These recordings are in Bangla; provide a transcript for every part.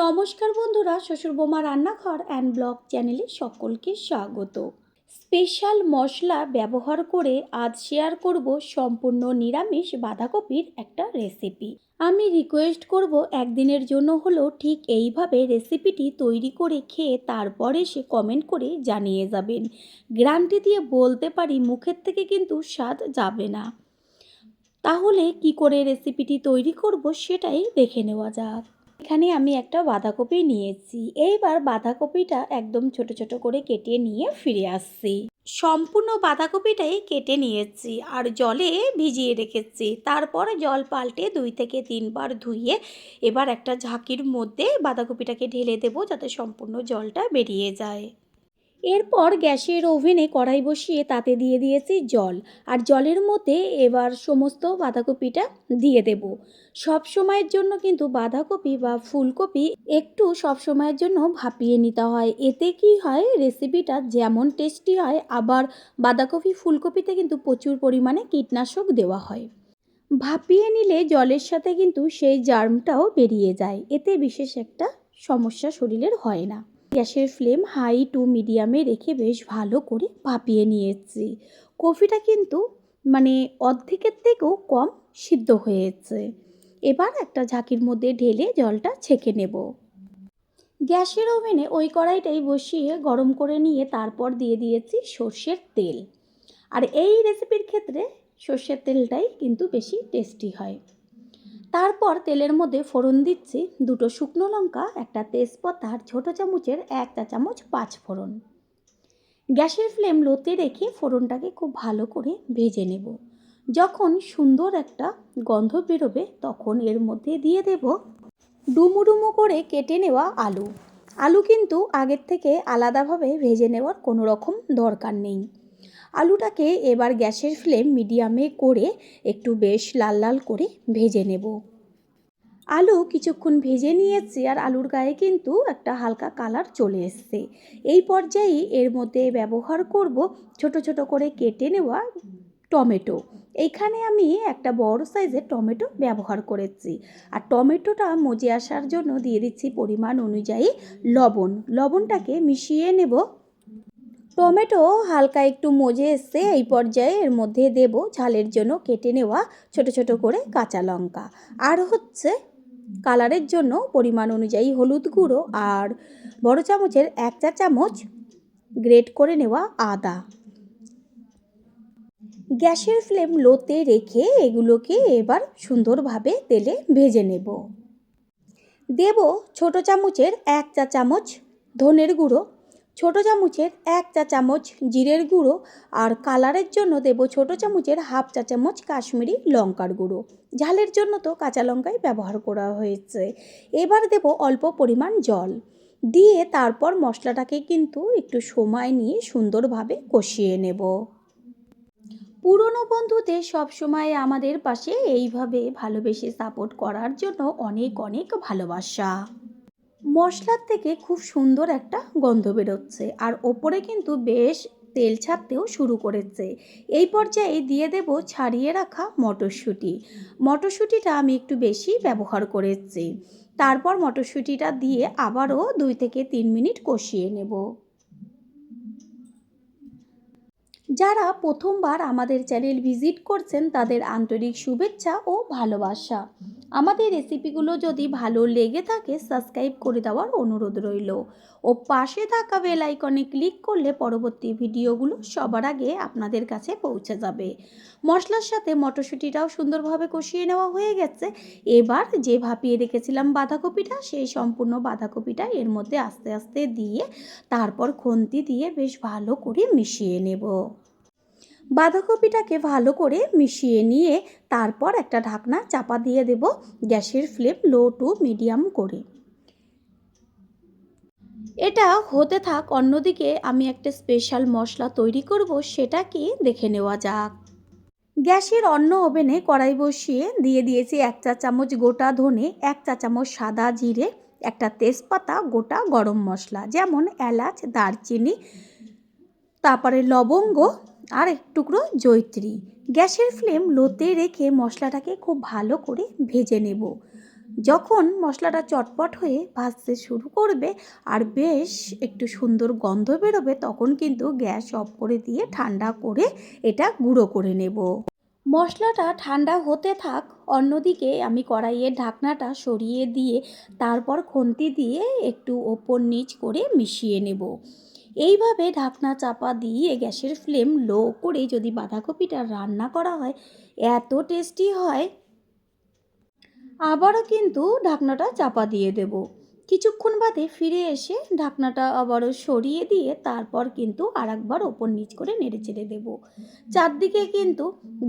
নমস্কার বন্ধুরা, শ্বশুর বোমা রান্নাঘর অ্যান্ড ব্লগ চ্যানেলে সকলকে স্বাগত। স্পেশাল মশলা ব্যবহার করে আজ শেয়ার করব সম্পূর্ণ নিরামিষ বাঁধাকপির একটা রেসিপি আমি রিকোয়েস্ট করব একদিনের জন্য হলেও ঠিক এইভাবে রেসিপিটি তৈরি করে খেয়ে তারপরে সে কমেন্ট করে জানিয়ে যাবেন। গ্রান্টি দিয়ে বলতে পারি মুখের থেকে কিন্তু স্বাদ যাবে না। তাহলে কি করে রেসিপিটি তৈরি করব সেটাই দেখে নেওয়া যাক। এখানে আমি একটা বাঁধাকপি নিয়েছি। এইবার বাঁধাকপিটা একদম ছোট ছোট করে কেটে নিয়ে ফিরে আসছি। সম্পূর্ণ বাঁধাকপিটাই কেটে নিয়েছি আর জলে ভিজিয়ে রেখেছি। তারপর জল পাল্টে দুই থেকে তিনবার ধুয়ে এবার একটা ঝাঁকির মধ্যে বাঁধাকপিটাকে ঢেলে দেবো যাতে সম্পূর্ণ জলটা বেরিয়ে যায়। এরপর গ্যাসের ওভেনে কড়াই বসিয়ে তাতে দিয়ে দিয়েছি জল। আর জলের মধ্যে এবার সমস্ত বাঁধাকপিটা দিয়ে দেব। সব সময়ের জন্য কিন্তু বাঁধাকপি বা ফুলকপি একটু সব সময়ের জন্য ভাপিয়ে নিতে হয়। এতে কি হয় রেসিপিটা যেমন টেস্টি হয়, আবার বাঁধাকপি, ফুলকপিতে কিন্তু প্রচুর পরিমাণে কীটনাশক দেওয়া হয়। ভাপিয়ে নিলে জলের সাথে কিন্তু সেই জার্মটাও বেরিয়ে যায়। এতে বিশেষ একটা সমস্যা শরীরের হয় না। গ্যাসের ফ্লেম হাই টু মিডিয়ামে রেখে বেশ ভালো করে ভাপিয়ে নিয়েছি। কফিটা কিন্তু মানে অর্ধেকের থেকেও কম সিদ্ধ হয়েছে। এবার একটা ঝাঁকির মধ্যে ঢেলে জলটা ছেঁকে নেব। গ্যাসের ওভেনে ওই কড়াইটাই বসিয়ে গরম করে নিয়ে তারপর দিয়ে দিয়েছি সর্ষের তেল। আর এই রেসিপির ক্ষেত্রে সর্ষের তেলটাই কিন্তু বেশি টেস্টি হয়। তারপর তেলের মধ্যে ফোড়ন দিচ্ছি দুটো শুকনো লঙ্কা, একটা তেজপাতা আর ছোটো চামচের এক চা চামচ পাঁচ ফোড়ন। গ্যাসের ফ্লেম লোতে রেখে ফোড়নটাকে খুব ভালো করে ভেজে নেব। যখন সুন্দর একটা গন্ধ বেরোবে তখন এর মধ্যে দিয়ে দেব ডুমো ডুমো করে কেটে নেওয়া আলু। আলু কিন্তু আগের থেকে আলাদাভাবে ভেজে নেওয়ার কোনো রকম দরকার নেই। আলুটাকে এবার গ্যাসের ফ্লেম মিডিয়ামে করে একটু বেশ লাল লাল করে ভেজে নেব। আলু কিছুক্ষণ ভেজে নিয়েছি আর আলুর গায়ে কিন্তু একটা হালকা কালার চলে এসছে। এই পর্যায়ে এর মধ্যে ব্যবহার করব ছোট ছোট করে কেটে নেওয়া টমেটো। এইখানে আমি একটা বড় সাইজের টমেটো ব্যবহার করেছি। আর টমেটোটা মজে আসার জন্য দিয়ে দিচ্ছি পরিমাণ অনুযায়ী লবণ। লবণটাকে মিশিয়ে নেব টমেটো হালকা একটু মজে এসছে এই পর্যায়ে এর মধ্যে দেব ঝালের জন্য কেটে নেওয়া ছোট ছোট করে কাঁচা লঙ্কা। আর হচ্ছে কালারের জন্য পরিমাণ অনুযায়ী হলুদ গুঁড়ো আর বড় চামচের এক চা চামচ গ্রেট করে নেওয়া আদা। গ্যাসের ফ্লেম লোতে রেখে এগুলোকে এবার সুন্দরভাবে তেলে ভেজে নেব। দেব ছোট চামচের এক চা চামচ ধনের গুঁড়ো ছোট চামচের এক চা চামচ জিরের গুঁড়ো আর কালারের জন্য দেব ছোট চামচের হাফ চা চামচ কাশ্মীরি লঙ্কার গুঁড়ো। ঝালের জন্য তো কাঁচা লঙ্কাই ব্যবহার করা হয়েছে। এবার দেব অল্প পরিমাণ জল। দিয়ে তারপর মশলাটাকে কিন্তু একটু সময় নিয়ে সুন্দরভাবে কষিয়ে নেব। পুরনো বন্ধুদের সবসময় আমাদের পাশে এইভাবে ভালোবেসে সাপোর্ট করার জন্য অনেক অনেক ভালোবাসা। মশলার থেকে খুব সুন্দর একটা গন্ধ বেরোচ্ছে আর ওপরে কিন্তু বেশ তেল ছাড়তেও শুরু করেছে। এই পর্যায়ে দিয়ে দেব ছাড়িয়ে রাখা মটরশুঁটি। মটরশুঁটিটা আমি একটু বেশি ব্যবহার করেছি। তারপর মটরশুঁটিটা দিয়ে আবারও দুই থেকে তিন মিনিট কষিয়ে নেব। যারা প্রথমবার আমাদের চ্যানেল ভিজিট করছেন তাদের আন্তরিক শুভেচ্ছা ও ভালোবাসা। আমাদের রেসিপিগুলো যদি ভালো লেগে থাকে সাবস্ক্রাইব করে দেওয়ার অনুরোধ রইল। ও পাশে থাকা বেল আইকনে ক্লিক করলে পরবর্তী ভিডিওগুলো সবার আগে আপনাদের কাছে পৌঁছে যাবে। মশলার সাথে মটরশুঁটিটাও সুন্দরভাবে কষিয়ে নেওয়া হয়ে গেছে। এবার যে ভাপিয়ে রেখেছিলাম বাঁধাকপিটা, সেই সম্পূর্ণ বাঁধাকপিটা এর মধ্যে আস্তে আস্তে দিয়ে, তারপর খন্তি দিয়ে বেশ ভালো করে মিশিয়ে নেব। বাঁধাকপিটাকে ভালো করে মিশিয়ে নিয়ে তারপর একটা ঢাকনা চাপা দিয়ে দেব গ্যাসের ফ্লেম লো টু মিডিয়াম করে। এটা হতে থাক, অন্যদিকে আমি একটা স্পেশাল মশলা তৈরি করব সেটা কি দেখে নেওয়া যাক। গ্যাসের অন্য ওভেনে কড়াই বসিয়ে দিয়ে দিয়েছি এক চা চামচ গোটা ধনে, এক চা চামচ সাদা জিরে, একটা তেজপাতা, গোটা গরম মশলা, যেমন এলাচ, দারচিনি, তারপরে লবঙ্গ আর এক টুকরো জৈত্রী। গ্যাসের ফ্লেম লোতে রেখে মশলাটাকে খুব ভালো করে ভেজে নেব। যখন মশলাটা চটপট হয়ে ভাজতে শুরু করবে আর বেশ একটু সুন্দর গন্ধ বেরোবে, তখন কিন্তু গ্যাস অফ করে দিয়ে ঠান্ডা করে এটা গুঁড়ো করে নেব। মশলাটা ঠান্ডা হতে থাক, অন্যদিকে আমি কড়াইয়ের ঢাকনাটা সরিয়ে দিয়ে তারপর খুন্তি দিয়ে একটু ওপর নিচ করে মিশিয়ে নেব। এইভাবে ঢাকনা চাপা দিয়ে গ্যাসের ফ্লেম লো করে যদি বাঁধাকপিটা রান্না করা হয়, এত টেস্টি হয়। আবারও কিন্তু ঢাকনাটা চাপা দিয়ে দেব। কিছুক্ষণ বাদে ফিরে এসে ঢাকনাটা আবারও সরিয়ে দিয়ে তারপর কিন্তু আর একবার ওপর নিচ করে নেড়ে চেড়ে দেবো। চারদিকে কিন্তু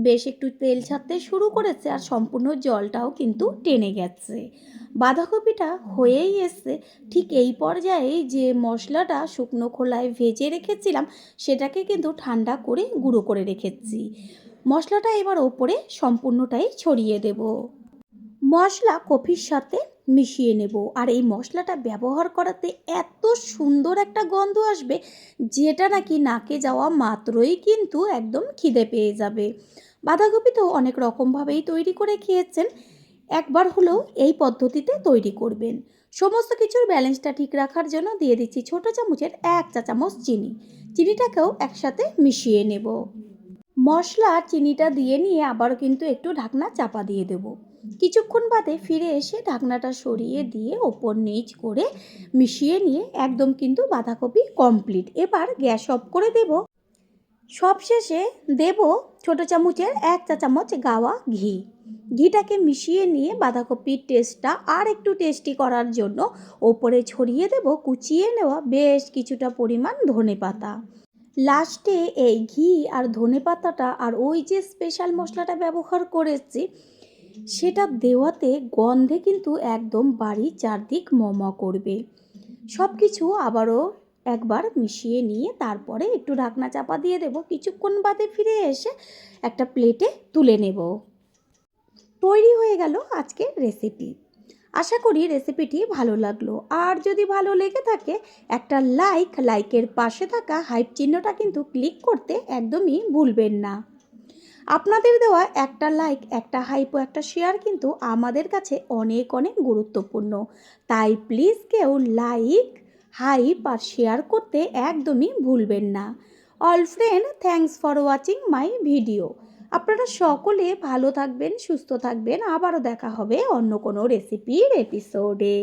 বেশ একটু তেল ছাড়তে শুরু করেছে আর সম্পূর্ণ জলটাও কিন্তু টেনে গেছে। বাঁধাকপিটা হয়েই এসছে। ঠিক এই পর্যায়ে যে মশলাটা শুকনো খোলায় ভেজে রেখেছিলাম, সেটাকে কিন্তু ঠান্ডা করে গুঁড়ো করে রেখেছি। মশলাটা এবার ওপরে সম্পূর্ণটাই ছড়িয়ে দেবো। মশলা কফির সাথে মিশিয়ে নেব। আর এই মশলাটা ব্যবহার করাতে এত সুন্দর একটা গন্ধ আসবে, যেটা নাকি নাকে যাওয়া মাত্রই কিন্তু একদম খিদে পেয়ে যাবে। বাঁধাকপি তো অনেক রকমভাবেই তৈরি করে খেয়েছেন। একবার হলেও এই পদ্ধতিতে তৈরি করবেন। সমস্ত কিছুর ব্যালেন্সটা ঠিক রাখার জন্য দিয়ে দিচ্ছি ছোটো চামচের এক চা চামচ চিনি। চিনিটাকেও একসাথে মিশিয়ে নেব। মশলা চিনিটা দিয়ে নিয়ে আবারও কিন্তু একটু ঢাকনা চাপা দিয়ে দেবো। কিছুক্ষণ বাদে ফিরে এসে ঢাকনাটা সরিয়ে দিয়ে ওপর নিচ করে মিশিয়ে নিয়ে একদম কিন্তু বাঁধাকপি কমপ্লিট এবার গ্যাস অফ করে দেব। সবশেষে দেব ছোট চামচের এক চা চামচ গাওয়া ঘি। ঘিটাকে মিশিয়ে নিয়ে বাঁধাকপির টেস্টটা আর একটু টেস্টি করার জন্য ওপরে ছড়িয়ে দেব কুচিয়ে নেওয়া বেশ কিছুটা পরিমাণ ধনে পাতা। লাস্টে এই ঘি আর ধনে পাতাটা আর ওই যে স্পেশাল মশলাটা ব্যবহার করেছি সেটা দেওয়াতে গন্ধে কিন্তু একদম বাড়ি চারদিক মম করবে। সব কিছু আবারও একবার মিশিয়ে নিয়ে তারপরে একটু ঢাকনা চাপা দিয়ে দেবো। কিছুক্ষণ বাদে ফিরে এসে একটা প্লেটে তুলে নেব। তৈরি হয়ে গেল আজকের রেসিপি। আশা করি রেসিপিটি ভালো লাগল। আর যদি ভালো লেগে থাকে, একটা লাইক, লাইকের পাশে থাকা হাইপ চিহ্নটা কিন্তু ক্লিক করতে একদমই ভুলবেন না। আপনাদের দেওয়া একটা লাইক একটা হাইপ একটা শেয়ার কিন্তু আমাদের কাছে অনেক অনেক গুরুত্বপূর্ণ। তাই প্লিজ কেউ লাইক হাইপ আর শেয়ার করতে একদমই ভুলবেন না। All friend thanks for watching my video আপনারা সকলে ভালো থাকবেন, সুস্থ থাকবেন। আবারও দেখা হবে অন্য কোনো রেসিপির এপিসোডে